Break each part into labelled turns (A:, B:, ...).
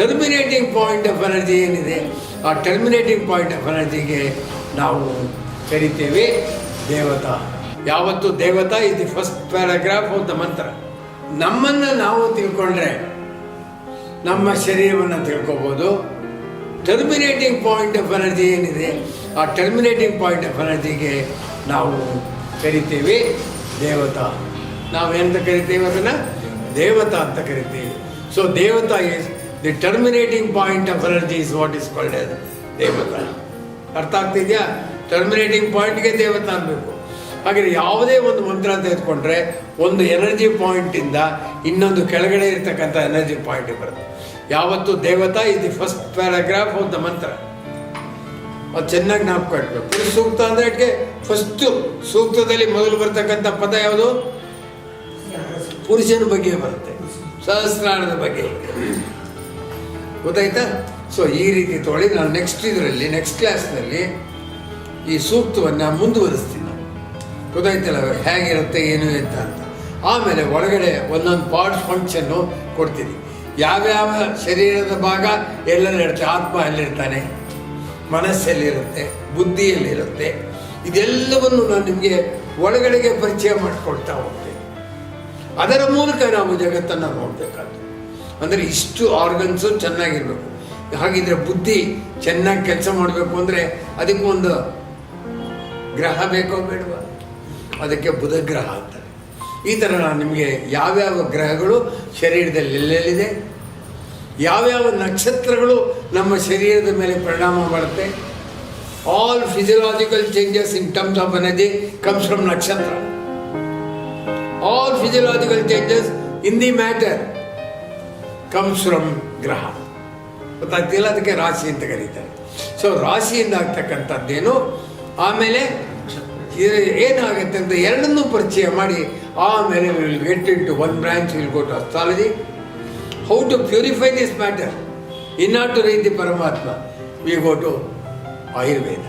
A: Terminating point of energy ಏನಿದೆ, ಆ terminating point of ಎನರ್ಜಿಗೆ ನಾವು ಕರಿತೇವೆ ದೇವತಾ. ಯಾವತ್ತು ದೇವತಾ? ಇದು ಫಸ್ಟ್ ಪ್ಯಾರಾಗ್ರಾಫ್ ಆಫ್ ದ ಮಂತ್ರ ನಮ್ಮನ್ನು ನಾವು ತಿಳ್ಕೊಂಡ್ರೆ ನಮ್ಮ ಶರೀರವನ್ನು ತಿಳ್ಕೊಬೋದು. ಟರ್ಮಿನೇಟಿಂಗ್ ಪಾಯಿಂಟ್ ಆಫ್ ಎನರ್ಜಿ ಏನಿದೆ, ಆ ಟರ್ಮಿನೇಟಿಂಗ್ ಪಾಯಿಂಟ್ ಆಫ್ ಎನರ್ಜಿಗೆ ನಾವು ಕರಿತೇವೆ ದೇವತಾ. ಎಂತ ಕರಿತೇವೆ ಅದನ್ನು? ದೇವತಾ ಅಂತ ಕರಿತೀವಿ. So devata the terminating point of energy is what is called as devata ಅರ್ಥ ಆಗ್ತಿದೆಯಾ? ಟರ್ಮಿನೇಟಿಂಗ್ ಪಾಯಿಂಟ್ಗೆ ದೇವತ ಅನ್ಬೇಕು ಹಾಗೆ ಯಾವುದೇ ಒಂದು ಮಂತ್ರ ತೆಗೆದುಕೊಂಡ್ರೆ ಒಂದು ಎನರ್ಜಿ ಪಾಯಿಂಟಿಂದ ಇನ್ನೊಂದು ಕೆಳಗಡೆ ಇರ್ತಕ್ಕಂಥ ಎನರ್ಜಿ ಪಾಯಿಂಟ್ ಬರುತ್ತೆ. ಯಾವತ್ತು ದೇವತಾ ಇದು ಫಸ್ಟ್ ಪ್ಯಾರಾಗ್ರಾಫ್ ಆಫ್ ದ ಮಂತ್ರ ಅದು ಚೆನ್ನಾಗಿ ಜ್ಞಾಪಕ ಇಟ್ಬೇಕು. ಸೂಕ್ತ ಅಂದ್ರೆ ಅದಕ್ಕೆ ಫಸ್ಟು ಸೂಕ್ತದಲ್ಲಿ ಮೊದಲು ಬರ್ತಕ್ಕಂಥ ಪದ ಯಾವುದು? ಪುರುಷನ ಬಗ್ಗೆ ಬರುತ್ತೆ. ಸಹಸ್ರಾರದ ಬಗ್ಗೆ ಗೊತ್ತಾಯ್ತಾ? ಸೊ ಈ ರೀತಿ ತೊಗೊಳ್ಳಿ. ನಾನು ನೆಕ್ಸ್ಟ್ ಇದರಲ್ಲಿ ನೆಕ್ಸ್ಟ್ ಕ್ಲಾಸ್ನಲ್ಲಿ ಈ ಸೂಕ್ತವನ್ನು ಮುಂದುವರಿಸ್ತೀನಿ ಗೊತ್ತಾಯ್ತಲ್ಲ, ಹೇಗಿರುತ್ತೆ, ಏನು ಅಂತ ಅಂತ. ಆಮೇಲೆ ಒಳಗಡೆ ಒಂದೊಂದು ಪಾರ್ಟ್ಸ್ ಫಂಕ್ಷನ್ನು ಕೊಡ್ತೀನಿ. ಯಾವ್ಯಾವ ಶರೀರದ ಭಾಗ ಎಲ್ಲೆಲ್ಲಿರುತ್ತೆ ಆತ್ಮ ಎಲ್ಲಿರ್ತಾನೆ? ಮನಸ್ಸಲ್ಲಿರುತ್ತೆ? ಬುದ್ಧಿಯಲ್ಲಿರುತ್ತೆ? ಇದೆಲ್ಲವನ್ನು ನಾನು ನಿಮಗೆ ಒಳಗಡೆಗೆ ಪರಿಚಯ ಮಾಡಿಕೊಡ್ತಾ ಹೋಗ್ತೇನೆ. ಅದರ ಮೂಲಕ ನಾವು ಜಗತ್ತನ್ನು ನೋಡಬೇಕಾದ್ದು ಅಂದರೆ ಇಷ್ಟು ಆರ್ಗನ್ಸು ಚೆನ್ನಾಗಿರ್ಬೇಕು. ಹಾಗಿದ್ರೆ ಬುದ್ಧಿ ಚೆನ್ನಾಗಿ ಕೆಲಸ ಮಾಡಬೇಕು ಅಂದರೆ ಅದಕ್ಕೊಂದು ಗ್ರಹ ಬೇಕೋ ಬೇಡವಾ? ಅದಕ್ಕೆ ಬುಧ ಗ್ರಹ ಅಂತಾರೆ. ಈ ಥರ ನಿಮಗೆ ಯಾವ್ಯಾವ ಗ್ರಹಗಳು ಶರೀರದಲ್ಲಿ ಎಲ್ಲೆಲ್ಲಿದೆ? ಯಾವ್ಯಾವ ನಕ್ಷತ್ರಗಳು ನಮ್ಮ ಶರೀರದ ಮೇಲೆ ಪರಿಣಾಮ ಮಾಡುತ್ತೆ? All physiological changes in terms of energy comes from nakshatra. All physiological changes in the matter comes from graha. ಗೊತ್ತಾಗ್ತಿಲ್ಲ ಅದಕ್ಕೆ ರಾಶಿ ಅಂತ ಕರೀತಾರೆ. ಸೊ ರಾಶಿಯಿಂದ ಆಗ್ತಕ್ಕಂಥದ್ದೇನು ಆಮೇಲೆ ಏನಾಗುತ್ತೆ ಅಂತ ಎರಡನ್ನೂ ಪರಿಚಯ ಮಾಡಿ ಆಮೇಲೆ will get into one branch will go to astrology how to purify this matter in not to ರೀತಿ ಪರಮಾತ್ಮ ವಿ ಗೋ ಟು ಆಯುರ್ವೇದ.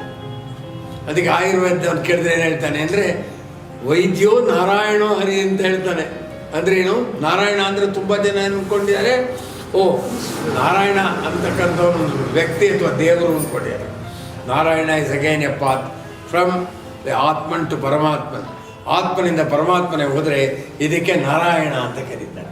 A: ಅದಕ್ಕೆ ಆಯುರ್ವೇದ ಕೇಳಿದ್ರೆ ಏನು ಹೇಳ್ತಾನೆ ಅಂದರೆ, ವೈದ್ಯೋ ನಾರಾಯಣೋ ಹರಿ ಅಂತ ಹೇಳ್ತಾನೆ. ಅಂದ್ರೆ ಏನು? ನಾರಾಯಣ ಅಂದರೆ ತುಂಬ ಜನ ಏನು ಅನ್ಕೊಂಡಿದ್ದಾರೆ. ಓ, ನಾರಾಯಣ ಅಂತಕ್ಕಂಥ ಒಂದು ವ್ಯಕ್ತಿ ಅಥವಾ ದೇವರು ಅಂದ್ಕೊಂಡಿದ್ದಾರೆ Narayana is again a path from the atman to paramatman ಆತ್ಮನಿಂದ ಪರಮಾತ್ಮನೆ ಹೋದರೆ ಇದಕ್ಕೆ ನಾರಾಯಣ ಅಂತ ಕರೀತಾರೆ.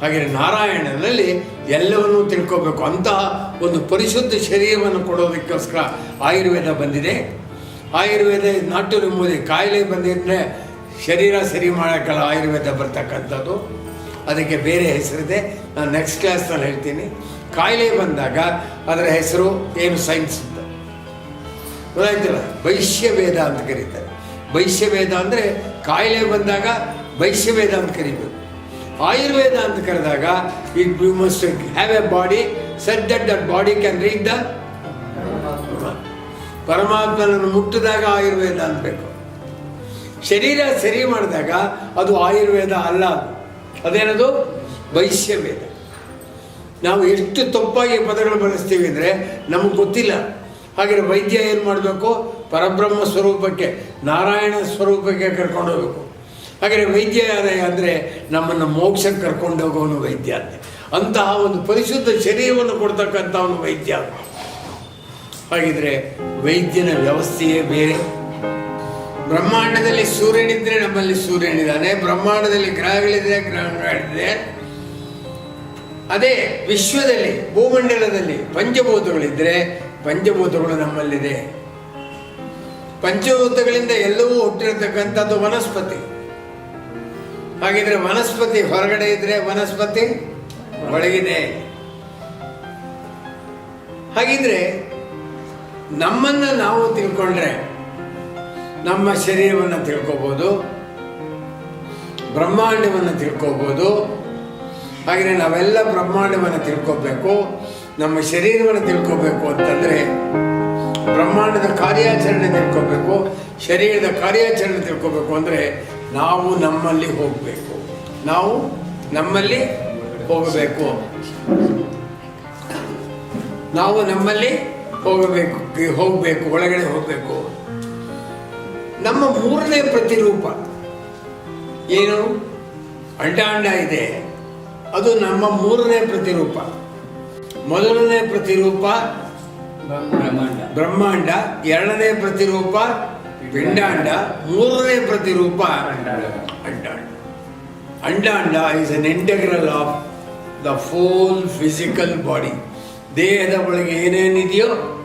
A: ಹಾಗೆ ನಾರಾಯಣನಲ್ಲಿ ಎಲ್ಲವನ್ನೂ ತಿಳ್ಕೋಬೇಕು. ಅಂತಹ ಒಂದು ಪರಿಶುದ್ಧ ಶರೀರವನ್ನು ಕೊಡೋದಕ್ಕೋಸ್ಕರ ಆಯುರ್ವೇದ ಬಂದಿದೆ. ಆಯುರ್ವೇದ ನಾಟ್ಯ ಎಂಬುದೇ ಕಾಯಿಲೆ ಬಂದಿದ್ರೆ ಶರೀರ ಸರಿ ಮಾಡೋಕ್ಕಲ್ಲ ಆಯುರ್ವೇದ ಬರ್ತಕ್ಕಂಥದ್ದು. ಅದಕ್ಕೆ ಬೇರೆ ಹೆಸರಿದೆ. ನಾನು ನೆಕ್ಸ್ಟ್ ಕ್ಲಾಸ್ನಲ್ಲಿ ಹೇಳ್ತೀನಿ. ಕಾಯಿಲೆ ಬಂದಾಗ ಅದರ ಹೆಸರು ಏನು? ಸೈನ್ಸ್ ಅಂತ. ಗೊತ್ತಾಯ್ತಲ್ಲ? ವೈಶ್ಯವೇದ ಅಂತ ಕರೀತಾರೆ. ವೈಶ್ಯವೇದ ಅಂದರೆ ಕಾಯಿಲೆ ಬಂದಾಗ ವೈಶ್ಯವೇದ ಅಂತ ಕರಿಬೇಕು. ಆಯುರ್ವೇದ ಅಂತ ಕರೆದಾಗ it you must have a body set that that body can reach the ಪರಮಾತ್ಮನನ್ನು ಮುಟ್ಟಿದಾಗ ಆಯುರ್ವೇದ ಅನ್ಬೇಕು ಶರೀರ ಸರಿ ಮಾಡಿದಾಗ ಅದು ಆಯುರ್ವೇದ ಅಲ್ಲ ಅದು. ಅದೇನದು? ವೈಶ್ಯವೇದ. ನಾವು ಎಷ್ಟು ತಪ್ಪಾಗಿ ಪದಗಳು ಬಳಸ್ತೀವಿ ಅಂದರೆ ನಮಗೆ ಗೊತ್ತಿಲ್ಲ. ಹಾಗೆ ವೈದ್ಯ ಏನು ಮಾಡಬೇಕು? ಪರಬ್ರಹ್ಮ ಸ್ವರೂಪಕ್ಕೆ, ನಾರಾಯಣ ಸ್ವರೂಪಕ್ಕೆ ಕರ್ಕೊಂಡು ಹೋಗಬೇಕು. ಹಾಗೆ ವೈದ್ಯ ಅಂದರೆ ನಮ್ಮನ್ನು ಮೋಕ್ಷಕ್ಕೆ ಕರ್ಕೊಂಡು ಹೋಗೋನು ವೈದ್ಯ ಅಂತೆ. ಅಂತಹ ಒಂದು ಪರಿಶುದ್ಧ ಶರೀರವನ್ನು ಕೊಡ್ತಕ್ಕಂಥವನು ವೈದ್ಯ. ಹಾಗಿದ್ರೆ ವೈದ್ಯನ ವ್ಯವಸ್ಥೆಯೇ ಬೇರೆ. ಬ್ರಹ್ಮಾಂಡದಲ್ಲಿ ಸೂರ್ಯನಿದ್ರೆ ನಮ್ಮಲ್ಲಿ ಸೂರ್ಯನಿದ್ದಾನೆ ಬ್ರಹ್ಮಾಂಡದಲ್ಲಿ ಗ್ರಹಗಳಿದೆ ಗ್ರಹಗಳಿದೆ. ಅದೇ ವಿಶ್ವದಲ್ಲಿ, ಭೂಮಂಡಲದಲ್ಲಿ ಪಂಚಭೂತಗಳಿದ್ರೆ ಪಂಚಭೂತಗಳು ನಮ್ಮಲ್ಲಿದೆ. ಪಂಚಭೂತಗಳಿಂದ ಎಲ್ಲವೂ ಹುಟ್ಟಿರತಕ್ಕಂಥದ್ದು ವನಸ್ಪತಿ. ಹಾಗಿದ್ರೆ ವನಸ್ಪತಿ ಹೊರಗಡೆ ಇದ್ರೆ ವನಸ್ಪತಿ ಒಳಗಿದೆ. ಹಾಗಿದ್ರೆ ನಮ್ಮನ್ನ ನಾವು ತಿಳ್ಕೊಂಡ್ರೆ ನಮ್ಮ ಶರೀರವನ್ನು ತಿಳ್ಕೊಬೋದು, ಬ್ರಹ್ಮಾಂಡವನ್ನು ತಿಳ್ಕೊಬೋದು. ಹಾಗೆ ನಾವೆಲ್ಲ ಬ್ರಹ್ಮಾಂಡವನ್ನು ತಿಳ್ಕೊಬೇಕು, ನಮ್ಮ ಶರೀರವನ್ನು ತಿಳ್ಕೊಬೇಕು ಅಂತಂದರೆ ಬ್ರಹ್ಮಾಂಡದ ಕಾರ್ಯಾಚರಣೆ ತಿಳ್ಕೊಬೇಕು, ಶರೀರದ ಕಾರ್ಯಾಚರಣೆ ತಿಳ್ಕೊಬೇಕು ಅಂದರೆ ನಾವು ನಮ್ಮಲ್ಲಿ ಹೋಗಬೇಕು. ನಾವು ನಮ್ಮಲ್ಲಿ ಹೋಗಬೇಕು. ನಾವು ನಮ್ಮಲ್ಲಿ ಹೋಗಬೇಕು ಹೋಗಬೇಕು, ಒಳಗಡೆ ಹೋಗಬೇಕು. ನಮ್ಮ ಮೂರನೇ ಪ್ರತಿರೂಪ. ಏನು? ಅಂಡಾಂಡ ಇದೆ. ಅದು ನಮ್ಮ ಮೂರನೇ ಪ್ರತಿರೂಪ. ಮೊದಲನೇ ಪ್ರತಿರೂಪ
B: ಬ್ರಹ್ಮಾಂಡ.
A: ಬ್ರಹ್ಮಾಂಡ. ಎರಡನೇ ಪ್ರತಿರೂಪ ಪಿಂಡಾಂಡ. ಮೂರನೇ ಪ್ರತಿರೂಪ ಅಂಡಾಂಡ. Andanda is an integral of the whole physical body ದೇಹದ ಒಳಗೆ ಏನೇನಿದೆಯೋ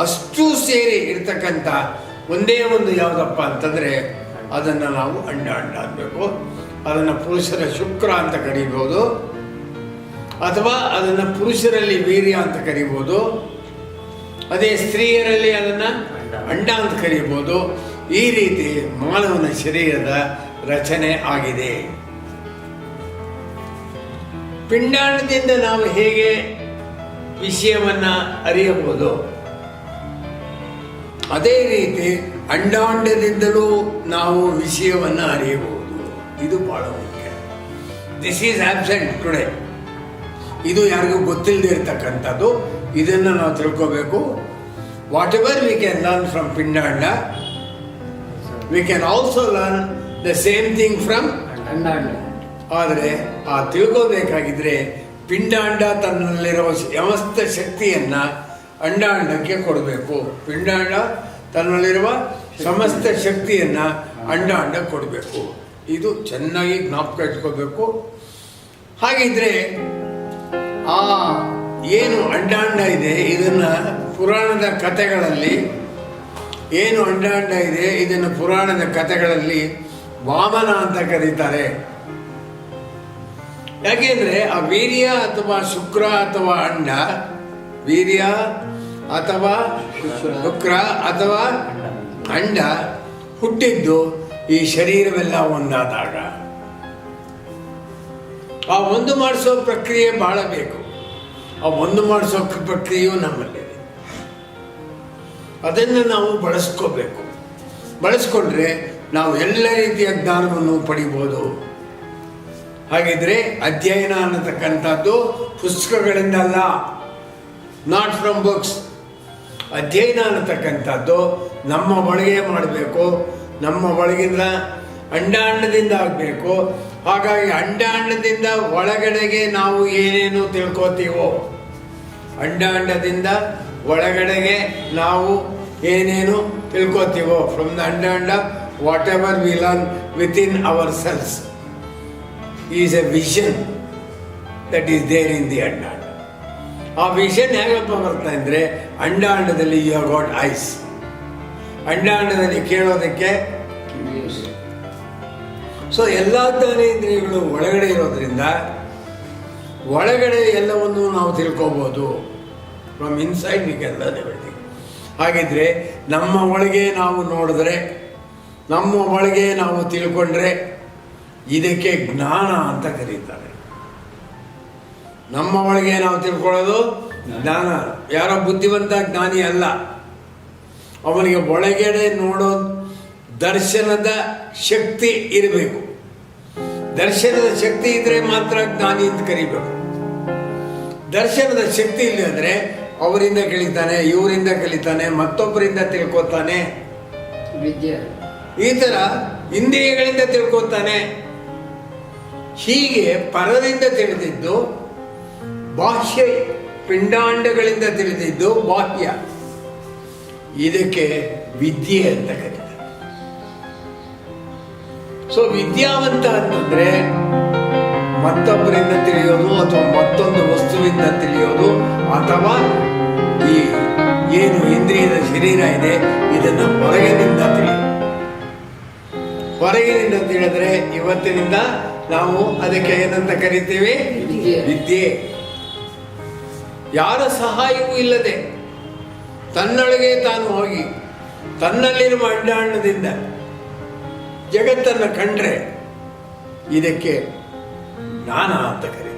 A: ಅಷ್ಟು ಸೇರಿ ಇರ್ತಕ್ಕಂಥ ಒಂದೇ ಒಂದು ಯಾವುದಪ್ಪ ಅಂತಂದರೆ ಅದನ್ನು ನಾವು ಅಂಡಾಂಡ ಅನ್ನಬೇಕು ಅದನ್ನು ಪುರುಷರ ಶುಕ್ರ ಅಂತ ಕರಿಬೋದು. ಅಥವಾ ಅದನ್ನು ಪುರುಷರಲ್ಲಿ ವೀರ್ಯ ಅಂತ ಕರಿಬೋದು. ಅದೇ ಸ್ತ್ರೀಯರಲ್ಲಿ ಅದನ್ನು ಅಂಡ ಅಂತ ಕರಿಬೋದು. ಈ ರೀತಿ ಮಾನವನ ಶರೀರದ ರಚನೆ ಆಗಿದೆ. ಪಿಂಡಾಣದಿಂದ ನಾವು ಹೇಗೆ ವಿಷಯವನ್ನು ಅರಿಯಬಹುದು? ಅದೇ ರೀತಿ ಅಂಡಾಂಡದಿಂದಲೂ ನಾವು ವಿಷಯವನ್ನು ಅರಿಯಬಹುದು. ಇದು ಬಹಳ ಮುಖ್ಯ. ದಿಸ್ ಈಸ್ ಆಬ್ಸೆಂಟ್ ಟುಡೇ ಇದು ಯಾರಿಗೂ ಗೊತ್ತಿಲ್ಲದೆ ಇರತಕ್ಕಂಥದ್ದು. ಇದನ್ನು ನಾವು ತಿಳ್ಕೋಬೇಕು. Whatever we can learn from pindanda we can also learn the same thing from
B: andanda
A: ಆದರೆ ಆ ತಿಳ್ಕೋಬೇಕಾಗಿದ್ರೆ ಪಿಂಡಾಂಡ ತನ್ನಲ್ಲಿರುವ ಸಮಸ್ತ ಶಕ್ತಿಯನ್ನ ಅಂಡಾಂಡಕ್ಕೆ ಕೊಡಬೇಕು. ಪಿಂಡಾಂಡ ತನ್ನಲ್ಲಿರುವ ಸಮಸ್ತ ಶಕ್ತಿಯನ್ನು ಅಂಡಾಂಡ ಕೊಡಬೇಕು. ಇದು ಚೆನ್ನಾಗಿ ಜ್ಞಾಪಕ ಇಟ್ಕೋಬೇಕು. ಹಾಗಿದ್ರೆ ಆ ಏನು ಅಂಡಾಂಡ ಇದೆ, ಇದನ್ನ ಪುರಾಣದ ಕಥೆಗಳಲ್ಲಿ, ಏನು ಅಂಡಾಂಡ ಇದೆ, ಇದನ್ನು ಪುರಾಣದ ಕಥೆಗಳಲ್ಲಿ ವಾಮನ ಅಂತ ಕರೀತಾರೆ. ಯಾಕೆಂದ್ರೆ ಆ ವೀರ್ಯ ಅಥವಾ ಶುಕ್ರ ಅಥವಾ ಅಂಡ ವೀರ್ಯ ಅಥವಾ ಶುಕ್ರ ಅಥವಾ ಅಂಡ ಹುಟ್ಟಿದ್ದು ಈ ಶರೀರವೆಲ್ಲ ಒಂದಾದಾಗ. ಆ ಒಂದು ಮಾಡಿಸೋ ಪ್ರಕ್ರಿಯೆ ಬಹಳ ಬೇಕು. ಆ ಒಂದು ಮಾಡಿಸೋ ಪ್ರಕ್ರಿಯೆಯು ನಮ್ಮಲ್ಲಿದೆ ಅದನ್ನು ನಾವು ಬಳಸ್ಕೋಬೇಕು. ಬಳಸ್ಕೊಂಡ್ರೆ ನಾವು ಎಲ್ಲ ರೀತಿಯ ಜ್ಞಾನವನ್ನು ಪಡಿಬೋದು. ಹಾಗಿದ್ರೆ ಅಧ್ಯಯನ ಅನ್ನತಕ್ಕಂಥದ್ದು ಪುಸ್ತಕಗಳಿಂದ ಅಲ್ಲ ನಾಟ್ ಫ್ರಮ್ ಬುಕ್ಸ್ ಅಧ್ಯಯನ ಅನ್ನತಕ್ಕಂಥದ್ದು ನಮ್ಮ ಒಳಗೆ ಮಾಡಬೇಕು. ನಮ್ಮ ಒಳಗಿಂದ ಅಂಡಾಂಡದಿಂದ ಆಗಬೇಕು. ಹಾಗಾಗಿ ಅಂಡಾಂಡದಿಂದ ಒಳಗಡೆಗೆ ನಾವು ಏನೇನು ತಿಳ್ಕೋತೀವೋ, ಅಂಡಾಂಡದಿಂದ ಒಳಗಡೆಗೆ ನಾವು ಏನೇನು ತಿಳ್ಕೋತೀವೋ from the andanda whatever we learn within ourselves is a vision that is there in the andanda. ಆ ವಿಷನ್ ಹೇಗಪ್ಪ ಬರ್ತಾ ಅಂದರೆ ಅಂಡಾಂಡದಲ್ಲಿ ಯು ಗಾಟ್ ಐಸ್ ಅಂಡಾಂಡದಲ್ಲಿ ಕೇಳೋದಕ್ಕೆ ಸೊ ಎಲ್ಲ ಜ್ಞಾನೇಂದ್ರಿಯಗಳು ಒಳಗಡೆ ಇರೋದ್ರಿಂದ ಒಳಗಡೆ ಎಲ್ಲವನ್ನು ನಾವು ತಿಳ್ಕೊಬೋದು. ಫ್ರಮ್ ಇನ್ಸೈಡ್ ಎಲ್ಲ ಎವ್ರಿಥಿಂಗ್ ಹಾಗಿದ್ರೆ ನಮ್ಮ ಒಳಗೆ ನಾವು ನೋಡಿದ್ರೆ ನಮ್ಮ ಒಳಗೆ ನಾವು ತಿಳ್ಕೊಂಡ್ರೆ ಇದಕ್ಕೆ ಜ್ಞಾನ ಅಂತ ಕರೀತಾರೆ. ನಮ್ಮ ಒಳಗೆ ನಾವು ತಿಳ್ಕೊಳ್ಳೋದು ಜ್ಞಾನ. ಯಾರೋ ಬುದ್ಧಿವಂತ ಜ್ಞಾನಿ ಅಲ್ಲ. ಅವನಿಗೆ ಒಳಗಡೆ ನೋಡೋ ದರ್ಶನದ ಶಕ್ತಿ ಇರಬೇಕು. ದರ್ಶನದ ಶಕ್ತಿ ಇದ್ರೆ ಮಾತ್ರ ಜ್ಞಾನಿ ಅಂತ ಕರಿಬೇಕು. ದರ್ಶನದ ಶಕ್ತಿ ಇಲ್ಲದ್ರೆ ಅವರಿಂದ ಕಲಿತಾನೆ ಇವರಿಂದ ಕಲಿತಾನೆ ಮತ್ತೊಬ್ಬರಿಂದ ತಿಳ್ಕೊತಾನೆ.
B: ವಿದ್ಯೆ.
A: ಈ ಥರ ಇಂದ್ರಿಯಗಳಿಂದ ತಿಳ್ಕೊತಾನೆ. ಹೀಗೆ ಪರದಿಂದ ತಿಳಿದಿದ್ದು ಬಾಹ್ಯ ಪಿಂಡಾಂಡಗಳಿಂದ ತಿಳಿದಿದ್ದು ಬಾಹ್ಯ. ಇದಕ್ಕೆ ವಿದ್ಯೆ ಅಂತ ಕರೀತಾರೆ. ಸೊ ವಿದ್ಯಾವಂತ ಅಂತಂದ್ರೆ ಮತ್ತೊಬ್ಬರಿಂದ ತಿಳಿಯೋದು ಅಥವಾ ಮತ್ತೊಂದು ವಸ್ತುವಿಂದ ತಿಳಿಯೋದು ಅಥವಾ ಈ ಏನು ಇಂದ್ರಿಯದ ಶರೀರ ಇದೆ ಇದನ್ನು ಹೊರಗಿನಿಂದ ತಿಳಿಯೋದು. ಹೊರಗಿನಿಂದ ತಿಳಿದ್ರೆ ಇವತ್ತಿನಿಂದ ನಾವು ಅದಕ್ಕೆ ಏನಂತ ಕರಿತೀವಿ?
B: ವಿದ್ಯೆ.
A: ಯಾರ ಸಹಾಯವೂ ಇಲ್ಲದೆ ತನ್ನೊಳಗೆ ತಾನು ಹೋಗಿ ತನ್ನಲ್ಲಿರುವ ಅಡ್ಡಾಣದಿಂದ ಜಗತ್ತನ್ನು ಕಂಡ್ರೆ ಇದಕ್ಕೆ ಜ್ಞಾನ ಅಂತ ಕರೀತಾರೆ